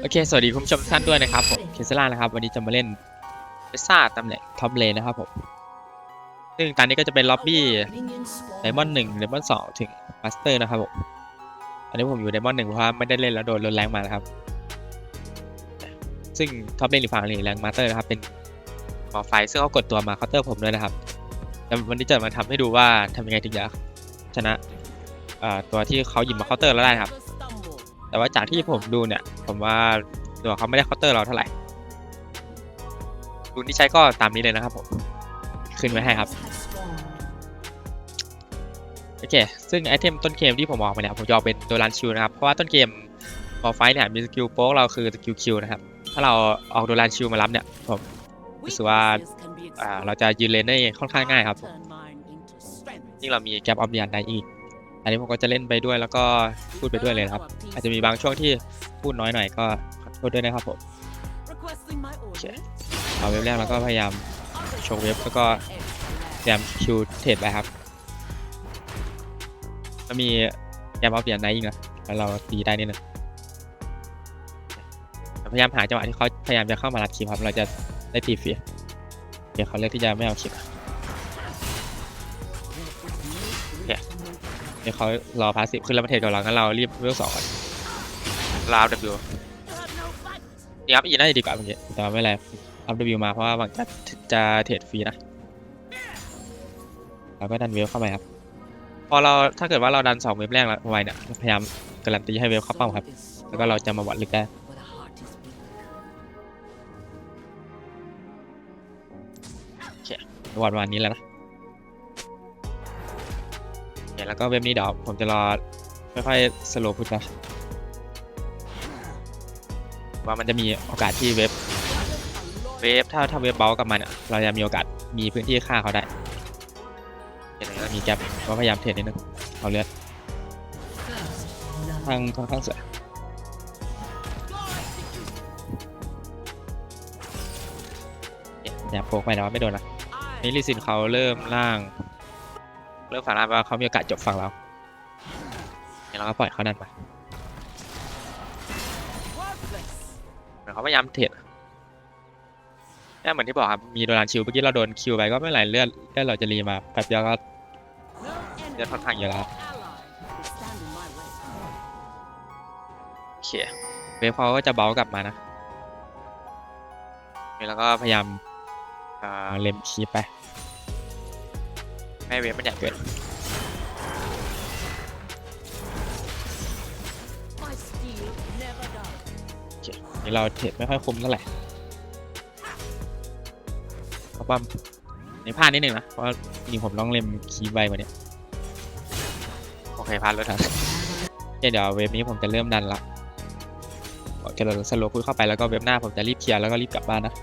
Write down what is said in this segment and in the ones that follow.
โอเค สวัสดีคุณผู้ชมทุกท่านด้วยนะครับผมเคสล่านะครับ วันนี้จะมาเล่นเบซ่าตำแหน่งท็อปเลนนะครับผมซึ่งตอนนี้ก็จะเป็นล็อบบี้ไดมอนด์หนึ่งไดมอนด์สองถึงมาสเตอร์นะครับผมอันนี้ผมอยู่ไดมอนด์หนึ่งเพราะว่าไม่ได้เล่นแล้วโดนลดแรงมานะครับ ซึ่งท็อปเลนอีกฝั่งหนึ่งแรงมาสเตอร์นะครับเป็นหมอไฟซึ่งเขากดตัวมาเคาน์เตอร์ผมด้วยนะครับแล้ววันนี้จะมาทำให้ดูว่าทำยังไงถึงจะชนะตัวที่เขาหยิบมาเคาน์เตอร์เราได้นะครับ แต่ว่าจากที่ผมดูเนี่ย ผมว่าตัวเขาไม่ได้เคาน์เตอร์เราเท่าไหร่รูนที่ใช้ก็ตามนี้เลยนะครับผม ขึ้นไว้ให้ครับ โอเค ซึ่งไอเทมต้นเกมที่ผมออกมาเนี่ย ผมจะเอาเป็นตัวรันชิวนะครับ เพราะว่าต้นเกมพอไฟท์เนี่ยมีสกิลโป๊กเราคือสกิลคิวนะครับ ถ้าเราออกโดรันชิวมารับเนี่ย ผมรู้สึกว่าเราจะยืนเลนได้ค่อนข้างง่ายครับผมยิ่งเรามีแก p ออฟเดียนได้อีก อันนี้ผมก็จะเล่นไปด้วยแล้วก็พูดไปด้วยเลยนะครับ อาจจะมีบางช่วงที่พูดน้อยหน่อยก็ขอโทษด้วยนะครับผมโอเคเอาเว็บแรกแล้วก็พยายามโชว์เว็บแล้วก็พยายามคิวเทรดไปครับแล้วมีแกมออฟเดียนไนท์อีกนะแล้วเราตีได้นิดนึงพยายามหาจังหวะที่เขาพยายามจะเข้ามารัดคลิปครับ เราจะได้ตีฟรีเดี๋ยวเขาเลือกที่จะไม่เอาคลิปเดี๋ย วเขารอพาสซีฟขึ้นแล้วมาเทรดกับเรางั้นเรารีบเวลสองก่อนราวดับยูนี่ครับอีน่าจะดีกว่าเมื่อกี้แต่ว่าไม่เป็นไรอัพดับยูมาเพราะว่าหวังจะจะเทรดฟรีนะเราก็ดันเวลเข้าไปครับ พอเราถ้าเกิดว่าเราดันสองเวฟแรกแล้วไวเนี่ยพยายามการันตีให้เวฟเข้าเป้าครับ แล้วก็เราจะมาวัดลึกได้วันวันนี้แล้วนะ เนี่ยแล้วก็เว็บนี้เดี๋ยวผมจะรอค่อยๆสโลว์พุทนะว่ามันจะมีโอกาสที่เว็บเว็บถ้าถ้าเว็บเบลกับมาเนี่ยเราจะมีโอกาสมีพื้นที่ฆ่าเขาได้เห็นไหมเรามีแกลบก็พยายามเทรดนิดนึงเอาเลือดทางค่อนข้างสวยเนี่ยอย่าโฟกไปนะว่าไม่โดนนะนี่ลิซินเขาเริ่มล่าง เริ่มฝั่งล่างว่าเขามีโอกาสจบฝั่งเราเนี่ยเราก็ปล่อยเขานั่นไปเหมือนเขาพยายามเทรดเนี่เหมือนที่บอกครับ มีโดนชิวเมื่อกี้เราโดนคิวไปก็ไม่เป็นไรเลือดเลือดเราจะรีมาแป๊บเดียวก็เลือดค่อนข้างเยอะแล้วโอเคเวฟเขาก็จะเบากลับมานะแล้วก็พยายามเล็มคีไป ไม่เวฟมันใหญ่เกินนี่เราเทรดไม่ค่อยคุ้มเท่าไหร่เพราะว่าในพลาดนิดนึงนะ เพราะจริงผมต้องเล็มคีย์ไว้วันนี้โอเคพลาดแล้วทันเดี๋ยวเว็บนี้ผมจะเริ่มดันละผมจะสโลว์พูดเข้าไปแล้วก็เว็บหน้าผมจะรีบเคลียร์แล้วก็รีบกลับบ้านนะ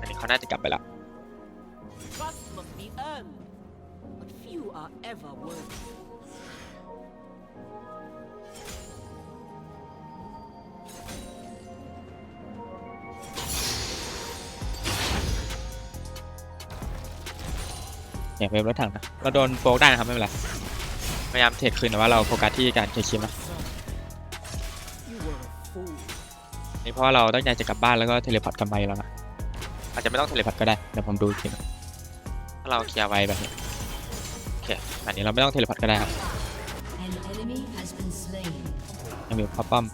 อันนี้เขาน่าจะกลับไปละ are ever worthy. เนี่ยเว็บรถถังนะเราโดนโฟกได้นะครับไม่เป็นไร พยายามเทรดคืนแต่ว่าเราโฟกัสที่การเคลียร์คลิปนะ You were a fool. นี่เพราะว่าเราตั้งใจจะกลับบ้านแล้วก็เทเลพอร์ตกลับไปแล้วนะ อาจจะไม่ต้องเทเลพอร์ตก็ได้ เดี๋ยวผมดูอีกทีนะถ้าเราเคลียร์ไว้แบบนี้โอ เคอันนี้เราไม่ต้องเทเลพอร์ตก็ได้ครับยังมีข้าป้อม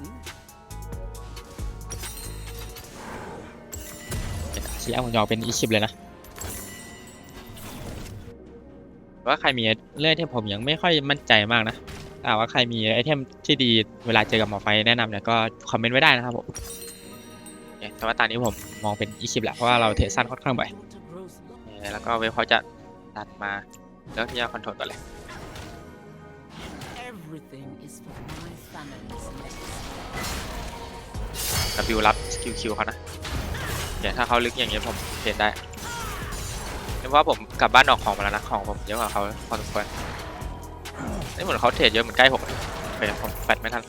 ชี้เอาผมยอเป็นอีชิปเลยนะว่าใครมีเรื่องที่ผมยังไม่ค่อยมั่นใจมากนะแต่ว่าใครมีไอเทมที่ดีเวลาเจอกับหมอไฟแนะนำเนี่ยก็คอมเมนต์ไว้ได้นะครับผมแต่ว่าตอนนี้ผมมองเป็นอีชิปแหละเพราะว่าเราเทสั้นค่อนข้างบ่อยแล้วก็เวฟเขาจะตัดมา แล้วที่จะคอนโทรลต่อเลย Everything is for my family's legacy. W รับสกิลคิวเขานะเดี๋ยวถ้าเขาลึกอย่างเงี้ยผมเปลี่ยนได้เพราะว่าผมกลับบ้านออกของมาแล้วนะของผมเยอะกว่าเขาพอสมควรนี่เหมือนเขาเทรดเยอะเหมือนใกล้ผมเลยโอเคผมแฟดไม่ทัน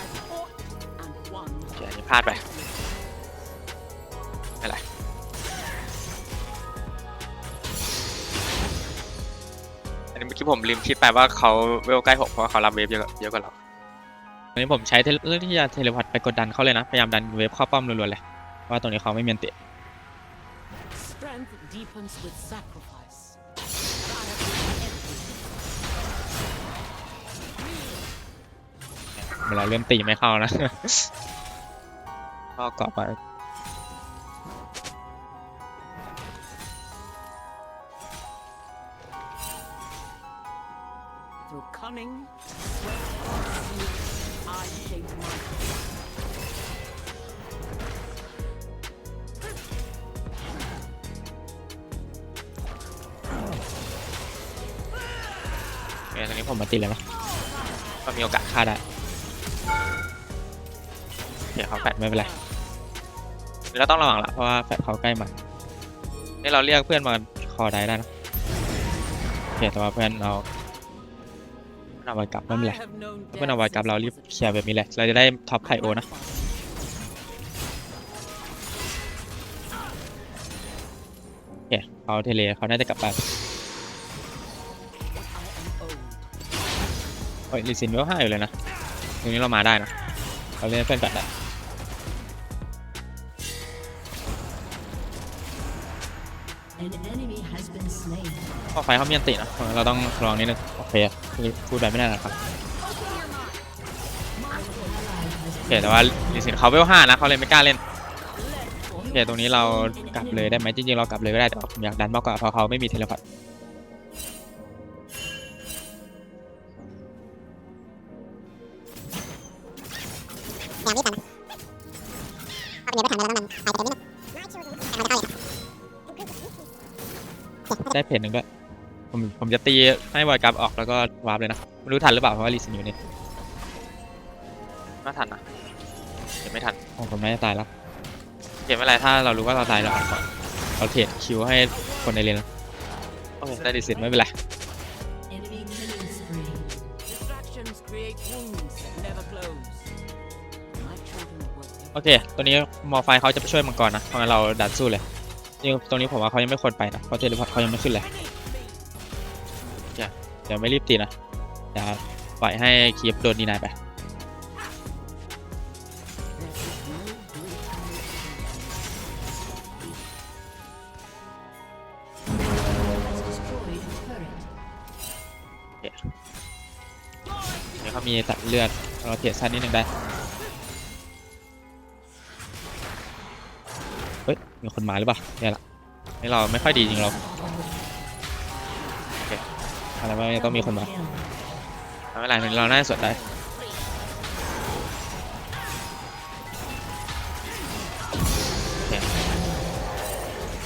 I fought and won. โอเคอันนี้พลาดไป อันนี้เมื่อกี้ผมลืมคิดไปว่าเขาเวลใกล้ผมเพราะว่าเขารับเวฟเยอะกว่าเยอะกว่าเราอันนี้ผมใช้เทเลเรื่องที่จะเทเลพอร์ตไปกดดันเขาเลยนะ พยายามดันเวฟเข้าป้อมรัวๆเลยเพราะว่าตรงนี้เขาไม่มีอันติ Strength deepens with sacrifice. And I have given everything. เวลาเริ่มตีไม่เข้านะ ก็เกาะไป ตรงนี้ผมมาติดเลยนะก็มีโอกาสฆ่าได้ เดี๋ยวเขาแฟดไม่เป็นไรเราต้องระวังละเพราะว่าแฟดเขาใกล้มานี่เราเรียกเพื่อนมาคอได้ได้นะโอเคแต่ว่าเพื่อนเราเอาไว้กลับไม่เป็นไรเพื่อนเอาไว้กลับเรารีบเคลียร์แบบนี้เลยเราจะได้ท็อปไคโอนะโอเคเขาเทเลเขาน่าจะกลับบ้าน โอ้ยลิซินเวลห้าอยู่เลยนะตรงนี้เรามาได้นะเราเล่นเพื่อนกันได้ An enemy has been slain. พอไฟเขามีอันตินะเราต้องลองนิดนึงโอเคคือพูดแบบไม่ได้นะครับโอเคแต่ว่าลิซินเขาเวลห้านะเขาเลยไม่กล้าเล่นโอเคตรงนี้เรากลับเลยได้ไหมจริงๆเรากลับเลยก็ได้แต่ว่าผมอยากดันมากกว่าเพราะเขาไม่มีเทเลพอร์ต ได้เพจหนึ่งด้วยผมผมจะตีให้วอยกลับออกแล้วก็วาร์ปเลยนะไม่รู้ทันหรือเปล่าเพราะว่าลิซินอยู่นี่น่าทันนะเดี๋ยวไม่ทันโอ้ผมน่าจะตายแล้วเก็บไม่เป็นไรถ้าเรารู้ว่าเราตายเราเอาก่อนเราเทรดคิวให้คนในเลนนะโอเคได้ดิสิตไม่เป็นไร Enemy killing spree. Distractions create wounds โอเค ตัวนี้มอไฟเขาจะไปช่วยมังกรนะเพราะงั้นเราดันสู้เลยจริงตรงนี้ผมว่าเขายังไม่ควรไปนะเพราะเทเลพอร์ตเขายังไม่ขึ้นเลยเดี๋ยวไม่รีบตีนะเดี๋ยวปล่อยให้คีฟโดนดีนายไป Has destroyed a turret. เดี๋ยวเขามีตัดเลือดเราเทรดสั้นนิดนึงได้ ฮ้ย มีคนมาหรือเปล่าเนี่ยละนี่เราไม่ค่อยดีจริงเราโอเคอะไรไม่ต้องมีคนมา Kill. ไม่เป็นไรเราน่าจะสวดได้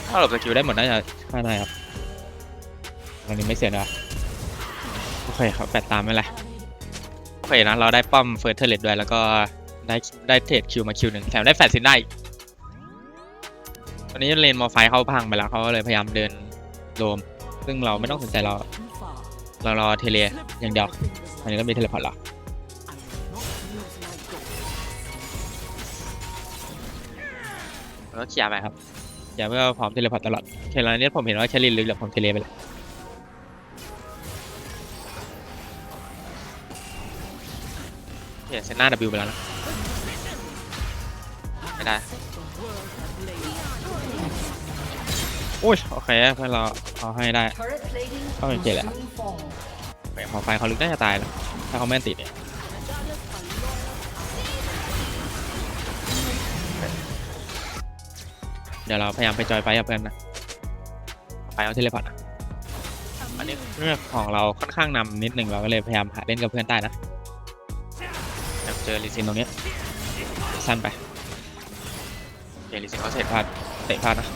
ถ้าหลบสกิลได้หมดน่าจะฆ่าได้ครับตอนนี้ไม่เสียนะโอเคครับแปดตามไม่ไรโอเคนะเราได้ป้อมเฟิร์สเทเลตด้วยแล้วก็ได้ได้เทรดคิวมาคิวหนึ่งแถมได้แฟดซินได้ ตอนนี้เลนมอไฟเขาพังไปแล้วเขาก็เลยพยายามเดินโดมซึ่งเราไม่ต้องสนใจเรา เรารอเทเลอย่างเดียวอันนี้ก็มีเทเลพอร์ตแล้วแล้วก็เคลียร์ไปครับเคลียร์เพื่อพร้อมเทเลพอร์ตตลอดเคลานี้ผมเห็นว่าแคลรินลึกเดี๋ยวผมเทเลไปเลยโอเคเซนหน้า W ไปแล้วนะไม่ได้ อุ้ยโอเคเพื่อนเราเอาให้ได้ Turret plating Oh, will okay, soon fall. แหอไฟเขาลึกน่าจะตายแล้วถ้าเขาไม่ติดเนี่ยเดี๋ยวเราพยายามไปจอยไฟกับเพื่อนนะไฟเอาเทเลพอร์ตอะอันนี้เรื่องของเราค่อนข้างนำนิดหนึ่งเราก็เลยพยายามหาเล่นกับเพื่อนได้นะเจอลิซินตรงเนี้ยสั้นไปเดี๋ยวลิซินเขาเตะพลาดเตะพลาดนะ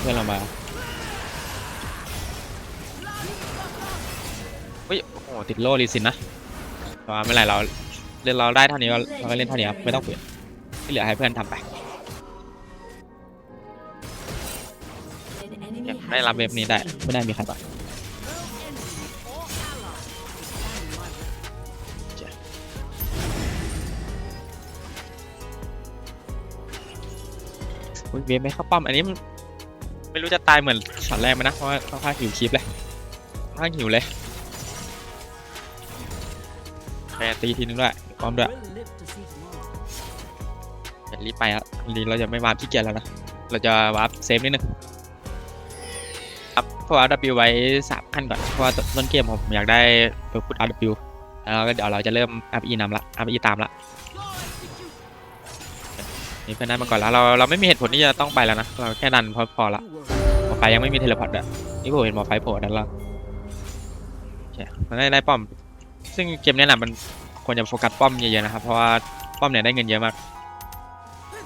เพื่อนเรามาเฮ้ยโอ้โหติดโล่ลิซินนะแต่ว่าไม่เป็นไรเราเล่นเราได้เท่านี้ก็เราก็เล่นเท่านี้ครับไม่ต้องเปลี่ยนที่เหลือให้เพื่อนทำไปเนี่ยได้รับเว็บนี้ได้ไม่ได้มีใครปะอุ๊ยเว็บไม่เข้าป้อมอันนี้มัน ไม่รู้จะตายเหมือนช็อตแรกไหมนะ เพราะว่าค่อนข้างหิวคลิปเลยค่อนข้างหิวเลยโอเคตีทีนึงด้วยพร้อมด้วย Will live to see tomorrow. อย่ารีบไปครับรีเราจะไม่วาร์ปขี้เกียจแล้วนะ เราจะวาร์ปเซฟนิดนึงครับเพราะว่า W ไว้สามขั้นก่อน เพราะว่าต้นเกมผมอยากได้ตัวพุท RW แล้วก็เดี๋ยวเราจะเริ่ม RE นำละ RE ตามละ นี่เพื่อนได้มาก่อนแล้วเราเราไม่มีเหตุผลที่จะต้องไปแล้วนะเราแค่ดันพอพอละหมอไฟยังไม่มีเทเลพอร์ตด้วยนี่ผมเห็นหมอไฟโผล่นั่นแล้วโอเคมันได้ได้ป้อม ซึ่งเกมเนี้ยนะมันควรจะโฟกัสป้อมเยอะๆนะครับเพราะว่าป้อมเนี่ยได้เงินเยอะมาก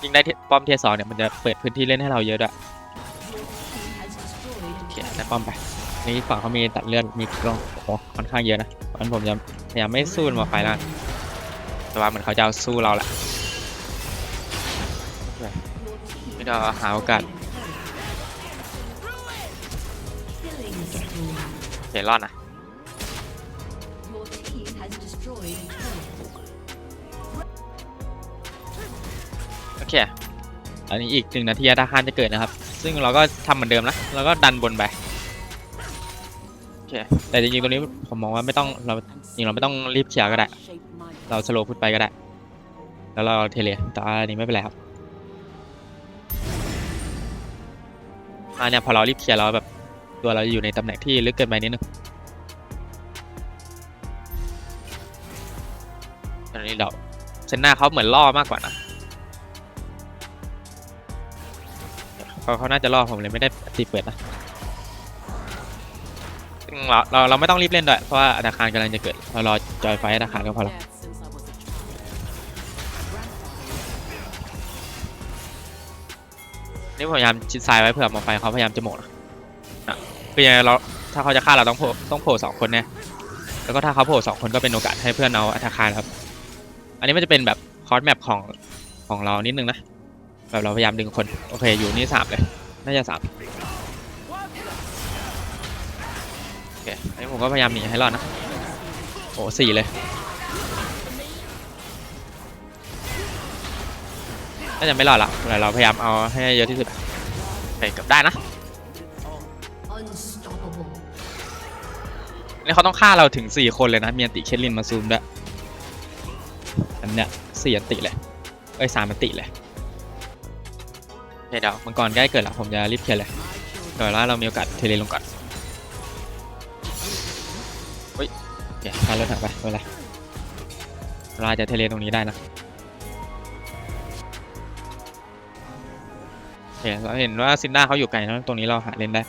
ยิ่งได้ป้อมเทียสองเนี่ยมันจะเปิดพื้นที่เล่นให้เราเยอะด้วย Your team has destroyed a โอเคได้ป้อมไปนี่ฝั่งเขามีตัดเลือดมีกล้องโอ้ค่อนข้างเยอะนะเพราะฉะนั้นผมจะพยายามไม่สู้หมอไฟแล้วกันแต่ว่าเหมือนเขาจะเอาสู้เราแหละ ไม่ได้หาโอกาสเดี๋ยวรอดนะโอเค อันนี้อีกหนึ่งนาทีอาคารจะเกิดนะครับ ซึ่งเราก็ทำเหมือนเดิมนะเราก็ดันบนไปโอเคแต่จริงๆตรงนี้ผมมองว่าไม่ต้องเราจริงเราไม่ต้องรีบเคลียร์ก็ได้ เราสโลว์พุทไปก็ได้ แล้วเราเทเลแต่อันนี้ไม่เป็นไรครับ อันเนี้ยพอเรารีบเคลียร์เราแบบตัวเราอยู่ในตำแหน่งที่ลึกเกินไปนิดนึงตอนนี้เราเซนหน้าเขาเหมือนล่อมากกว่านะเขาเขาน่าจะล่อผมเลยไม่ได้ตีเปิดนะเราเราเราไม่ต้องรีบเล่นด้วยเพราะว่าอาคารกำลังจะเกิดเรารอจอยไฟอาคารก็พอและ นี่พยายามชิดซ้ายไว้เผื่อมอไฟเขาพยายามจะโหมกนะนะคือยังไงเราถ้าเขาจะฆ่าเราต้องโผล่ต้องโผล่สองคนเนี่ยแล้วก็ถ้าเขาโผล่สองคนก็เป็นโอกาสให้เพื่อนเอาอัตคารครับ อันนี้มันจะเป็นแบบคอร์สแมปของของเรานิดนึงนะแบบเราพยายามดึงคนโอเคอยู่นี่สามเลยน่าจะสามโอเคอันนี้ผมก็พยายามหนีให้รอดนะโอ้สี่เลย น่าจะไม่รอดละแต่เราพยายามเอาให้เยอะที่สุดอะโอเกือบได้นะนี่เขาต้องฆ่าเราถึง 4 คนเลยนะมีอันติเคทลินมาซูมด้วยอันเนี้ยสี่อันติเลยเอ้ยสามอันติเลยเคเดี๋ยวมังกรใกล้เกิดแล้วผมจะรีบเคลียร์เลยเดี๋ยวแล้วเรามีโอกาสเทเลลงก่อนเฮ้ยโอเคพาเลือดถังไปไม่เป็นไรเราอาจจะเทเลตรงนี้ได้นะ โอเคเราเห็นว่าซินด้าเขาอยู่ไกลนะตรงนี้เราหาเล่นได้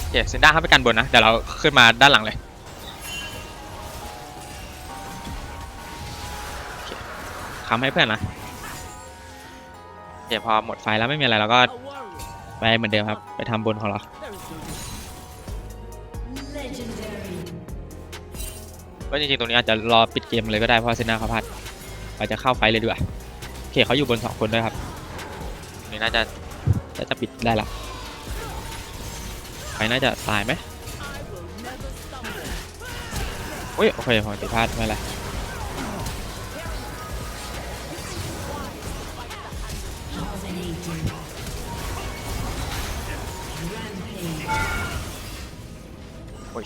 โอเคซินด้าเข้าไปกันบนนะ เดี๋ยวเราขึ้นมาด้านหลังเลยโอเคำให้เพื่อนนะโอเคพอหมดไฟแล้วไม่มีอะไรเราก็ไปเหมือนเดิมครับ ไปทำบนของเรา ก็จริงๆ ตรงนี้อาจจะรอปิดเกมเลยก็ได้เพราะเซนนาเขาพลาดอาจจะเข้าไฟเลยดีกว่าโอเคเขาอยู่บนสองคนด้วยครับตรงนี้น่าจะน่าจะปิดได้ละไฟน่าจะตายไหมอุ้ยโอเคผมติดพลาดไม่ไรโอ้ย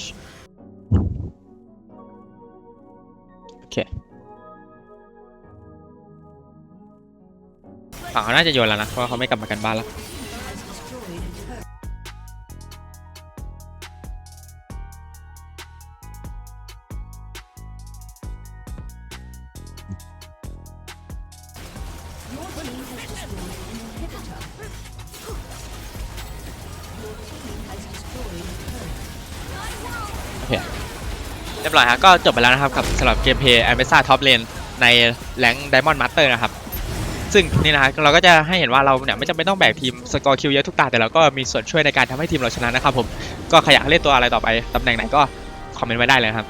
ฝั่งเขาน่าจะโยนแล้วนะ เพราะเขาไม่กลับมากันบ้านแล้ว โอเค เรียบร้อยฮะก็จบไปแล้วนะครับกับสำหรับเกมเพย์แอมเบซ่าท็อปเลนในแรงไดมอนด์มาสเตอร์นะครับ ซึ่งนี่นะฮะเราก็จะให้เห็นว่าเราเนี่ยไม่จำเป็นต้องแบกทีมสกอร์คิวเยอะทุกตาแต่เราก็มีส่วนช่วยในการทำให้ทีมเราชนะนะครับผมก็ขยักเล่นตัวอะไรต่อไปตำแหน่งไหนก็คอมเมนต์ไว้ได้เลยครับ